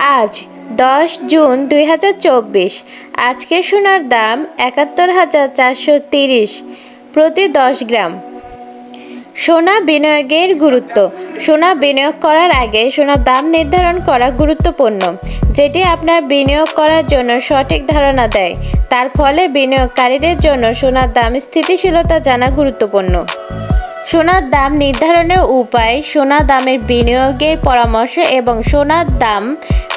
আজ দশ জুন দুই হাজার চব্বিশ। আজকে সোনার দাম একাত্তর হাজার চারশো তিরিশ প্রতি দশ গ্রাম। সোনা বিনিয়োগের গুরুত্ব। সোনা বিনিয়োগ করার আগে সোনার দাম নির্ধারণ করা গুরুত্বপূর্ণ, যেটি আপনার বিনিয়োগ করার জন্য সঠিক ধারণা দেয়। তার ফলে বিনিয়োগকারীদের জন্য সোনার দাম স্থিতিশীলতা জানা গুরুত্বপূর্ণ। সোনার দাম নির্ধারণের উপায় সোনা দামের বিনিয়োগের পরামর্শ এবং সোনার দাম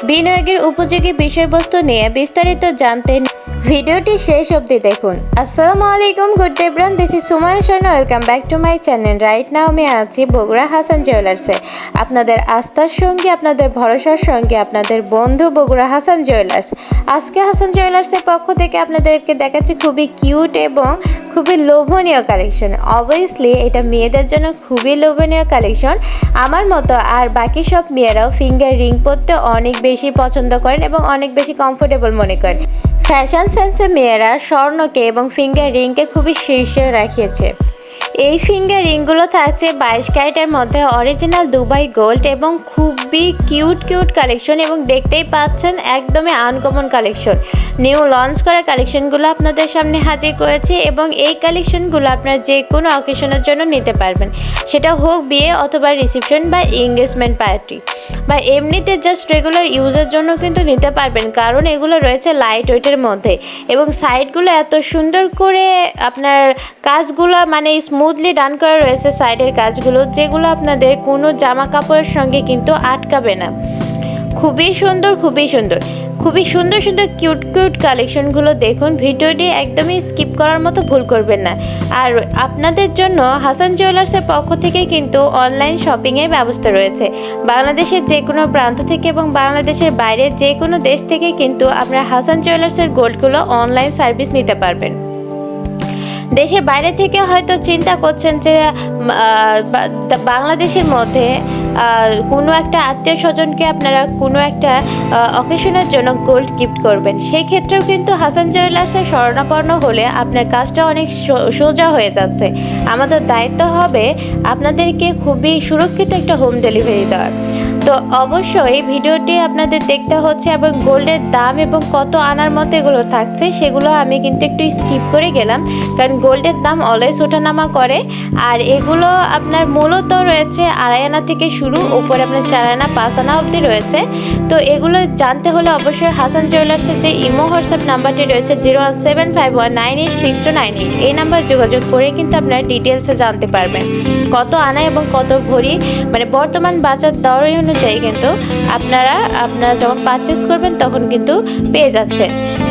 বিনিয়োগের উপযোগী বিষয়বস্তু নিয়ে বিস্তারিত জানতে ভিডিওটি শেষ অবধি দেখুন। আসসালামু আলাইকুম, good day bran, this is Sumaiya Sharma, welcome back to my channel. Right now আমি আছি বগুড়া হাসান জুয়েলার্সে। আপনাদের আস্থার সঙ্গে, আপনাদের ভরসার সঙ্গে, আপনাদের বন্ধু বগুড়া হাসান জুয়েলার্স। আজকে হাসান জুয়েলার্সের পক্ষ থেকে আপনাদেরকে দেখাচ্ছি খুবই কিউট এবং খুবই লোভনীয় কালেকশন অবভিয়াসলি এটা মেয়েদের জন্য খুবই লোভনীয় কালেকশন আমার মতো আর বাকি সব মেয়েরাও ফিঙ্গার রিং পরতে অনেক বেশি পছন্দ করেন এবং অনেক বেশি কমফোর্টেবল মনে করেন। ফ্যাশন সেন্সে মেয়েরা স্বর্ণকে এবং ফিঙ্গার রিংকে খুবই শীর্ষে রাখিয়েছে। এই ফিঙ্গার রিংগুলো থাকছে বাইশ ক্যারেটের মধ্যে। অরিজিনাল দুবাই গোল্ড এবং খুবই কিউট কিউট কালেকশন এবং দেখতেই পাচ্ছেন একদমই আনকমন কালেকশন। নিউ লঞ্চ করা কালেকশনগুলো আপনাদের সামনে হাজির করেছে এবং এই কালেকশনগুলো আপনারা যে কোনো অকেশনের জন্য নিতে পারবেন। সেটা হোক বিয়ে অথবা রিসেপশন বা এঙ্গেজমেন্ট পার্টি বা এমনিতে জাস্ট রেগুলার ইউজের জন্য কিন্তু নিতে পারবেন। কারণ এগুলো রয়েছে লাইট ওয়েটের মধ্যে এবং সাইডগুলো এত সুন্দর করে আপনার কাজগুলো মানে স্মুথলি ডান করা রয়েছে সাইডের কাজগুলো, যেগুলো আপনাদের কোনো জামা কাপড়ের সঙ্গে কিন্তু আটকাবে না। খুবই সুন্দর খুবই সুন্দর। খুবই সুন্দর সুন্দর কিউট কিউট কালেকশনগুলো দেখুন। ভিডিওটি একদমই স্কিপ করার মতো ভুল করবেন না। আর আপনাদের জন্য হাসান জুয়েলার্সের পক্ষ থেকে কিন্তু অনলাইন শপিংয়ের ব্যবস্থা রয়েছে। বাংলাদেশের যে কোনো প্রান্ত থেকে এবং বাংলাদেশের বাইরে যে কোনো দেশ থেকে কিন্তু আপনারা হাসান জুয়েলার্সের গোল্ডগুলো অনলাইন সার্ভিস নিতে পারবেন। দেশের বাইরে থেকে হয়তো চিন্তা করছেন যে বাংলাদেশের মধ্যে কোনো একটা আত্মীয় স্বজনকে আপনারা কোনো একটা অকেশনের জন্য গোল্ড গিফট করবেন। সেই ক্ষেত্রেও কিন্তু হাসান জুয়েলার্সে শরণাপন্ন হলে আপনার কাজটা অনেক সোজা হয়ে যাচ্ছে। আমাদের দায়িত্ব হবে আপনাদেরকে খুবই সুরক্ষিত একটা হোম ডেলিভারি দেওয়ার। তো অবশ্যই ভিডিওটি আপনাদের দেখতে হচ্ছে এবং গোল্ডের দাম এবং কত আনার মতো এগুলো থাকছে, সেগুলো আমি কিন্তু একটু স্কিপ করে গেলাম। কারণ গোল্ডের দাম অলওয়েজ ওঠানামা করে। আর এগুলো আপনার মূলত রয়েছে আড়াই আনা থেকে শুরু উপরে আপনার চার আনা, পাঁচ আনা অবধি রয়েছে। তো এগুলো জানতে হলে অবশ্যই হাসান জুয়েলার্সের যে ইমো হোয়াটসঅ্যাপ নাম্বারটি রয়েছে zero one seven five one nine eight six two nine eight. এই নাম্বার যোগাযোগ করে কিন্তু আপনারা ডিটেলসে জানতে পারবেন। কত আনা এবং কত ভরি মানে বর্তমান বাজার দর অনুযায়ী কিন্তু আপনারা আপনারা যখন পারচেস করবেন তখন কিন্তু পেয়ে যাচ্ছে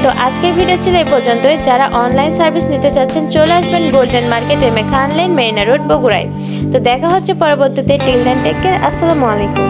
তো আজকের ভিডিও ছিল এই পর্যন্তই। যারা অনলাইন সার্ভিস নিতে চাচ্ছেন, চলে আসবেন golden market M A Marina road বগুড়ায়। তো দেখা হচ্ছে পরবর্তীতে। টিল দেন টেক কেয়ার আসসালামু আলাইকুম